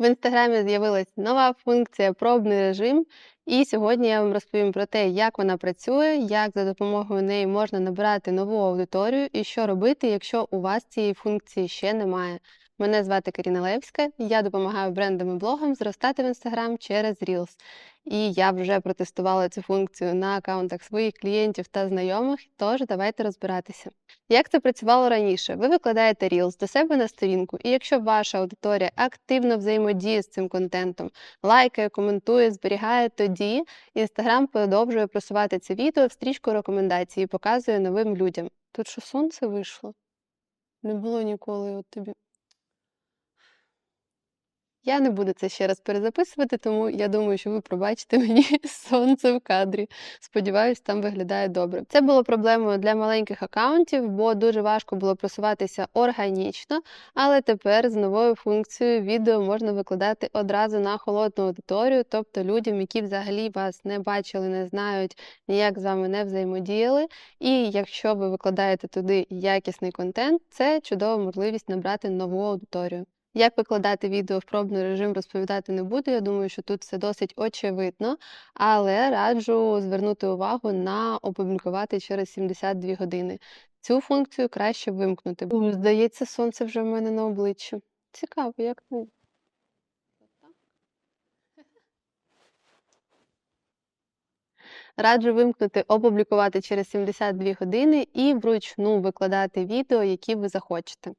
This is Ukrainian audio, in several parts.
В інстаграмі з'явилась нова функція пробний режим, і сьогодні я вам розповім про те, як вона працює, як за допомогою неї можна набирати нову аудиторію і що робити, якщо у вас цієї функції ще немає. Мене звати Каріна Левська, я допомагаю брендам і блогам зростати в інстаграм через Reels. І я вже протестувала цю функцію на аккаунтах своїх клієнтів та знайомих, тож давайте розбиратися. Як це працювало раніше? Ви викладаєте Reels до себе на сторінку, і якщо ваша аудиторія активно взаємодіє з цим контентом, лайкає, коментує, зберігає, тоді Instagram продовжує просувати це відео в стрічку рекомендацій і показує новим людям. Тут що сонце вийшло? Не було ніколи от тобі. Я не буду це ще раз перезаписувати, тому я думаю, що ви пробачите мені сонце в кадрі. Сподіваюсь, там виглядає добре. Це було проблемою для маленьких аккаунтів, бо дуже важко було просуватися органічно, але тепер з новою функцією відео можна викладати одразу на холодну аудиторію, тобто людям, які взагалі вас не бачили, не знають, ніяк з вами не взаємодіяли. І якщо ви викладаєте туди якісний контент, це чудова можливість набрати нову аудиторію. Як викладати відео в пробний режим, розповідати не буду. Я думаю, що тут все досить очевидно, але раджу звернути увагу на опублікувати через 72 години. Цю функцію краще вимкнути. Здається, сонце вже в мене на обличчі. Цікаво, як ти. Раджу вимкнути опублікувати через 72 години і вручну викладати відео, які ви захочете.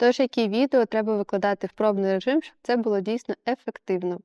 Тож, які відео треба викладати в пробний режим, щоб це було дійсно ефективно.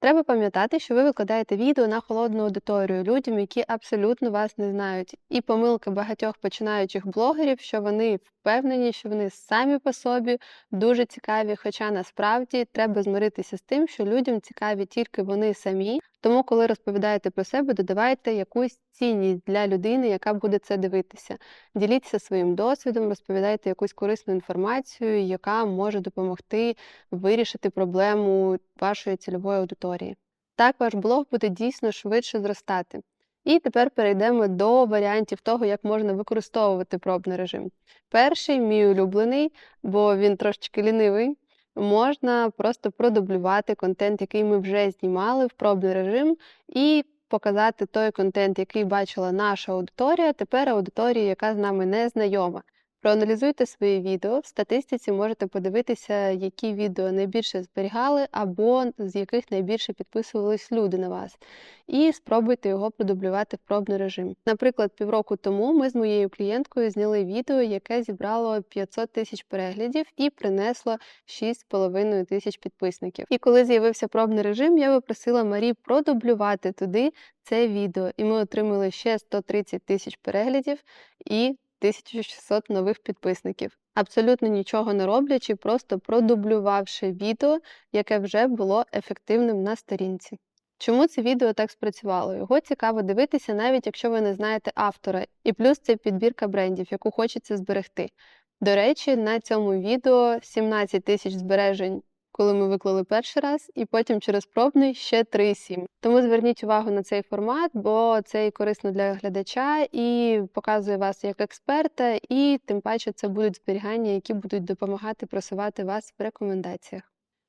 Треба пам'ятати, що ви викладаєте відео на холодну аудиторію людям, які абсолютно вас не знають. І помилка багатьох починаючих блогерів, що вони впевнені, що вони самі по собі дуже цікаві. Хоча насправді треба змиритися з тим, що людям цікаві тільки вони самі. Тому, коли розповідаєте про себе, додавайте якусь цінність для людини, яка буде це дивитися. Діліться своїм досвідом, розповідайте якусь корисну інформацію, яка може допомогти вирішити проблему вашої цільової аудиторії. Так ваш блог буде дійсно швидше зростати. І тепер перейдемо до варіантів того, як можна використовувати пробний режим. Перший мій улюблений, бо він трошечки лінивий. Можна просто продублювати контент, який ми вже знімали в пробний режим, і показати той контент, який бачила наша аудиторія, тепер аудиторія, яка з нами не знайома. Проаналізуйте свої відео. В статистиці можете подивитися, які відео найбільше зберігали, або з яких найбільше підписувались люди на вас, і спробуйте його продублювати в пробний режим. Наприклад, півроку тому ми з моєю клієнткою зняли відео, яке зібрало 500 тисяч переглядів і принесло 6,5 тисяч підписників. І коли з'явився пробний режим, я попросила Марі продублювати туди це відео, і ми отримали ще 130 тисяч переглядів і 1600 нових підписників, абсолютно нічого не роблячи, просто продублювавши відео, яке вже було ефективним на сторінці. Чому це відео так спрацювало? Його цікаво дивитися, навіть якщо ви не знаєте автора, і плюс це підбірка брендів, яку хочеться зберегти. До речі, на цьому відео 17 тисяч збережень коли ми виклали перший раз, і потім через пробний ще 3,7. Тому зверніть увагу на цей формат, бо це і корисно для глядача, і показує вас як експерта, і тим паче це будуть зберігання, які будуть допомагати просувати вас в рекомендаціях.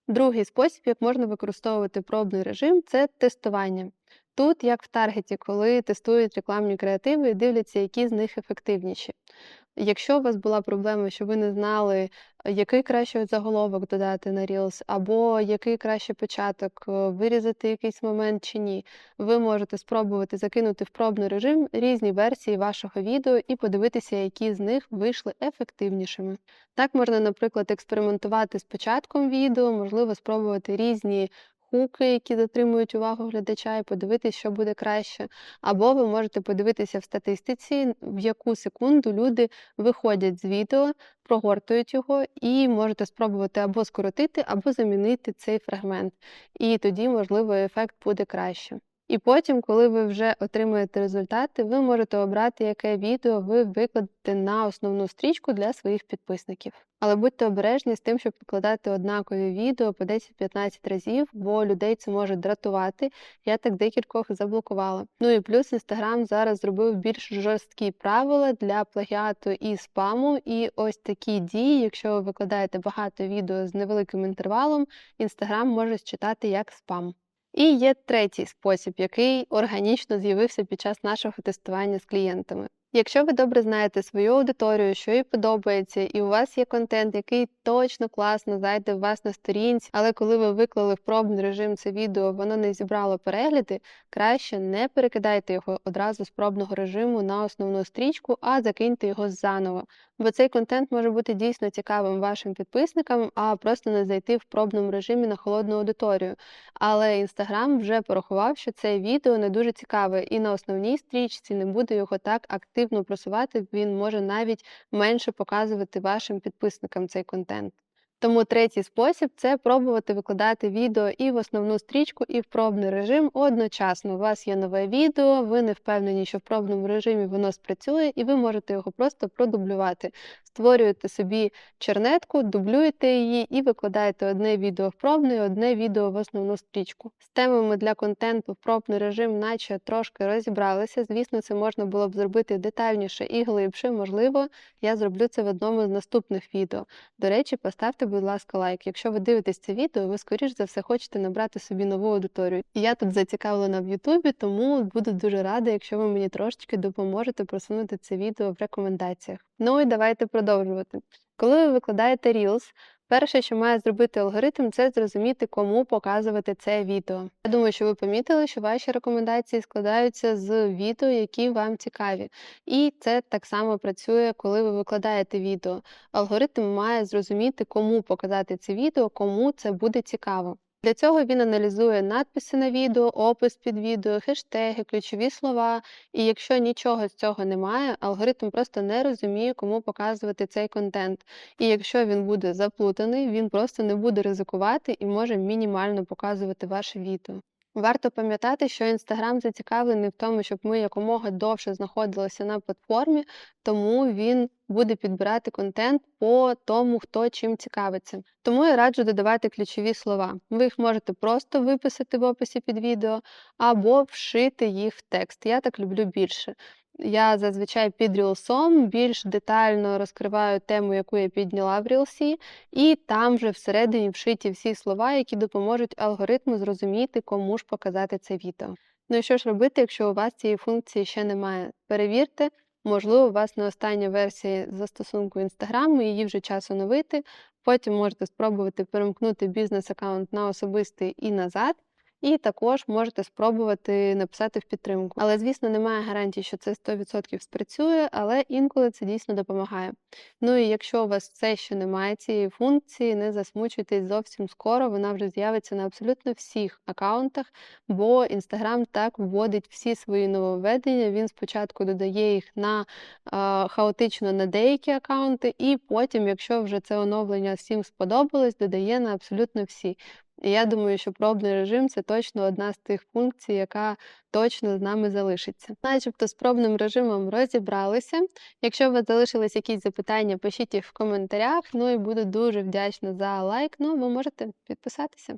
Другий спосіб, як можна використовувати пробний режим, це тестування. Тут, як в таргеті, коли тестують рекламні креативи і дивляться, які з них ефективніші. Якщо у вас була проблема, що ви не знали, який краще заголовок додати на Reels, або який краще початок, е, вирізати якийсь момент чи ні, ви можете спробувати закинути в пробний режим різні версії вашого відео і подивитися, які з них вийшли ефективнішими. Так можна, наприклад, експериментувати з початком відео, можливо, спробувати різні хуки, які затримують увагу глядача, і подивитися, що буде краще. Або ви можете подивитися в статистиці, в яку секунду люди виходять з відео, прогортують його, і можете спробувати або скоротити, або замінити цей фрагмент. І тоді, можливо, ефект буде краще. І потім, коли ви вже отримаєте результати, ви можете обрати, яке відео ви викладете на основну стрічку для своїх підписників. Але будьте обережні з тим, щоб викладати однакові відео по 10-15 разів, бо людей це може дратувати. Я так декількох заблокувала. Ну і плюс Інстаграм зараз зробив більш жорсткі правила для плагіату і спаму. І ось такі дії, якщо ви викладаєте багато відео з невеликим інтервалом, Інстаграм може считати як спам. І є третій спосіб, який органічно з'явився під час нашого тестування з клієнтами. Якщо ви добре знаєте свою аудиторію, що їй подобається, і у вас є контент, який точно класно зайде у вас на сторінці, але коли ви виклали в пробний режим це відео, воно не зібрало перегляди, краще не перекидайте його одразу з пробного режиму на основну стрічку, а закиньте його заново. Бо цей контент може бути дійсно цікавим вашим підписникам, а просто не зайти в пробному режимі на холодну аудиторію. Але Інстаграм вже порахував, що це відео не дуже цікаве, і на основній стрічці не буде його так активно просувати, він може навіть менше показувати вашим підписникам цей контент. Тому третій спосіб це пробувати викладати відео і в основну стрічку, і в пробний режим одночасно. У вас є нове відео, ви не впевнені, що в пробному режимі воно спрацює, і ви можете його просто продублювати. Створюєте собі чернетку, дублюєте її і викладаєте одне відео в пробний, одне відео в основну стрічку. З темами для контенту в пробний режим, наче трошки розібралися. Звісно, це можна було б зробити детальніше і глибше. Можливо, я зроблю це в одному з наступних відео. До речі, поставте будь ласка, лайк. Якщо ви дивитесь це відео, ви, скоріш за все, хочете набрати собі нову аудиторію. І я тут зацікавлена в Ютубі, тому буду дуже рада, якщо ви мені трошечки допоможете просунути це відео в рекомендаціях. Ну і давайте продовжувати. Коли ви викладаєте Reels, Перше, що має зробити алгоритм, це зрозуміти, кому показувати це відео. Я думаю, що ви помітили, що ваші рекомендації складаються з відео, які вам цікаві. І це так само працює, коли ви викладаєте відео. Алгоритм має зрозуміти, кому показати це відео, кому це буде цікаво. Для цього він аналізує надписи на відео, опис під відео, хештеги, ключові слова. І якщо нічого з цього немає, алгоритм просто не розуміє, кому показувати цей контент. І якщо він буде заплутаний, він просто не буде ризикувати і може мінімально показувати ваше відео. Варто пам'ятати, що Інстаграм зацікавлений в тому, щоб ми якомога довше знаходилися на платформі, тому він буде підбирати контент по тому, хто чим цікавиться. Тому я раджу додавати ключові слова. Ви їх можете просто виписати в описі під відео або вшити їх в текст. Я так люблю більше. Я зазвичай під рілсом більш детально розкриваю тему, яку я підняла в рілсі, і там вже всередині вшиті всі слова, які допоможуть алгоритму зрозуміти, кому ж показати це відео. Ну і що ж робити, якщо у вас цієї функції ще немає? Перевірте, можливо, у вас не остання версія застосунку Інстаграму, її вже час оновити. Потім можете спробувати перемкнути бізнес-аккаунт на особистий і назад. І також можете спробувати написати в підтримку. Але, звісно, немає гарантії, що це 100% спрацює, але інколи це дійсно допомагає. Ну і якщо у вас все ще немає цієї функції, не засмучуйтесь зовсім скоро, вона вже з'явиться на абсолютно всіх аккаунтах, бо Instagram так вводить всі свої нововведення. Він спочатку додає їх на а, хаотично на деякі аккаунти, і потім, якщо вже це оновлення всім сподобалось, додає на абсолютно всі. І я думаю, що пробний режим це точно одна з тих функцій, яка точно з нами залишиться. Начебто з пробним режимом розібралися. Якщо у вас залишились якісь запитання, пишіть їх в коментарях. Ну і буду дуже вдячна за лайк. Ну, ви можете підписатися.